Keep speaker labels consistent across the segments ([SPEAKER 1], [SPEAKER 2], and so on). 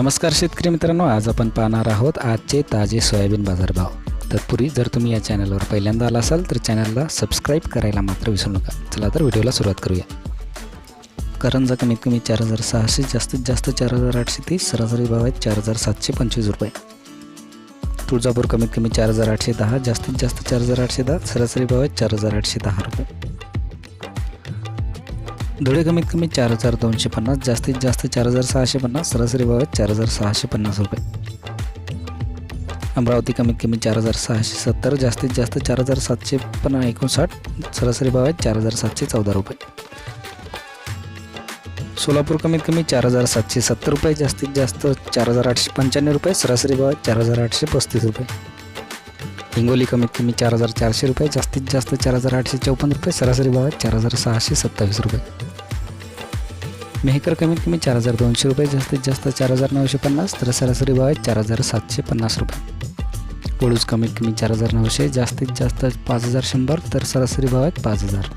[SPEAKER 1] नमस्कार शेतकरी मित्रांनो आज आपण पाहणार आहोत आजचे ताजे सोयाबीन बाजारभाव. तत्पूर्वी जर तुम्ही या चॅनलवर पहिल्यांदा आला असाल तर चॅनलला सबस्क्राईब करायला मात्र विसरू नका. चला तर व्हिडिओला सुरुवात करूया. करंजा कमीत कमी चार हजार सहाशे जास्तीत जास्त चार हजार आठशे तीस सरासरी भाव आहेत चार हजार सातशे पंचवीस रुपये. तुळजापूर कमीत कमी चार हजार आठशे दहा जास्तीत जास्त चार हजार आठशे दहा सरासरी भाव आहेत चार हजार आठशे दहा रुपये. धुळे कमीत कमी चार हजार दोनशे पन्नास जास्तीत जास्त चार हजार सहाशे पन्नास सरासरी भाव चार हजार सहाशे पन्नास रुपये अमरावती कमीत कमी चार हजार सहाशे सत्तर जास्तीत जास्त चार हजार सातशे पन्ना एकोणसाठ सरासरी भाव आहेत चार हजार सातशे चौदा रुपये सोलापूर कमीत कमी चार हजार सातशे सत्तर रुपये जास्तीत जास्त चार हजार आठशे पंच्याण्णव रुपये सरासरी भाव आहेत चार हजार आठशे पस्तीस रुपये हिंगोली कमीत कमी चार हजार चारशे रुपये जास्तीत जास्त चार हजार आठशे चौपन्न रुपये सरासरी भाव चार हजार सहाशे सत्तावीस रुपये मेहकर कमीत कमी चार हजार दोनशे रुपये जास्तीत जास्त चार हजार नऊशे पन्नास तर सरासरी भाव आहेत चार हजार सातशे पन्नास रुपये पळूस कमीत कमी चार हजार नऊशे जास्तीत जास्त पाच हजार शंभर तर सरासरी भाव आहेत पाच हजार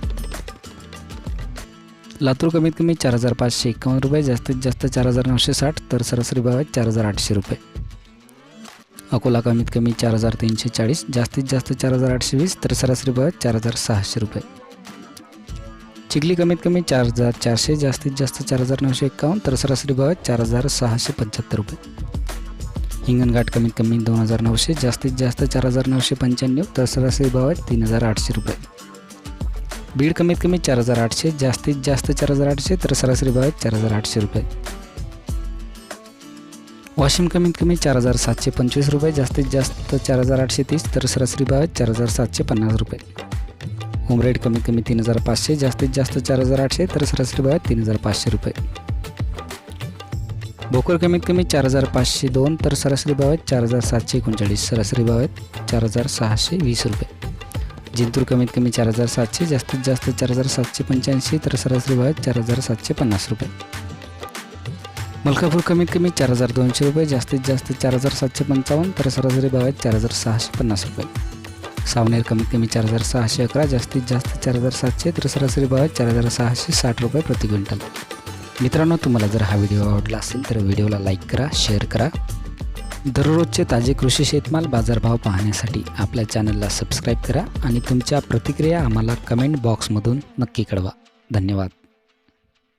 [SPEAKER 1] लातूर कमीत कमी चार हजार पाचशे एकावन्न रुपये जास्तीत जास्त चार हजार नऊशे साठ तर सरासरी भाव आहेत चार हजार आठशे रुपये अकोला कमीत कमी चार हजार तीनशे चाळीस जास्तीत जास्त चार हजार आठशे वीस तर सरासरी भाव आहेत चार हजार सहाशे रुपये चिखली कमीत कमी चार हजार चारशे जास्तीत जास्त चार हजार नऊशे एक्कावन्न तर सरासरी भाव आहेत चार हजार सहाशे पंच्याहत्तर रुपये हिंगणघाट कमीत कमी दोन हजार नऊशे जास्तीत जास्त चार हजार नऊशे पंच्याण्णव तर सरासरी भाव आहेत तीन हजार आठशे रुपये बीड कमीत कमी चार हजार आठशे जास्तीत जास्त चार हजार आठशे तर सरासरी भाव आहेत चार हजार आठशे रुपये वाशिम कमीत कमी चार हजार सातशे पंचवीस रुपये जास्तीत जास्त चार हजार आठशे तीस तर सरासरी भाव आहेत चार हजार सातशे पन्नास रुपये होम रेट कमीत कमी तीन हजार पाचशे जास्तीत जास्त चार हजार आठशे तर सरासरी भाव आहेत तीन हजार पाचशे रुपये भोकर कमीत कमी चार हजार पाचशे दोन तर सरासरी भाव आहेत चार हजार सातशे एकोणचाळीस सरासरी भाव आहेत चार हजार सहाशे वीस रुपये जिंतूर कमीत कमी चार हजार सातशे जास्तीत जास्त चार हजार सातशे पंच्याऐंशी तर सरासरी भाव आहेत चार हजार सातशे पन्नास रुपये मलकापूर कमीत कमी चार हजार दोनशे रुपये जास्तीत जास्त चार हजार सातशे पंचावन्न तर सरासरी भाव आहेत चार हजार सहाशे पन्नास रुपये सावनेर कमीत कमी चार हजार सहाशे अकरा जास्तीत जास्त चार हजार सातशे तर सरासरी भाव चार हजार सहाशे साठ रुपये प्रति क्विंटल. मित्रांनो तुम्हाला जर हा व्हिडिओ आवडला असेल तर व्हिडिओला लाईक करा शेअर करा. दररोजचे ताजे कृषी शेतमाल बाजारभाव पाहण्यासाठी आपल्या चॅनलला सबस्क्राईब करा आणि तुमच्या प्रतिक्रिया आम्हाला कमेंट बॉक्समधून नक्की कळवा. धन्यवाद.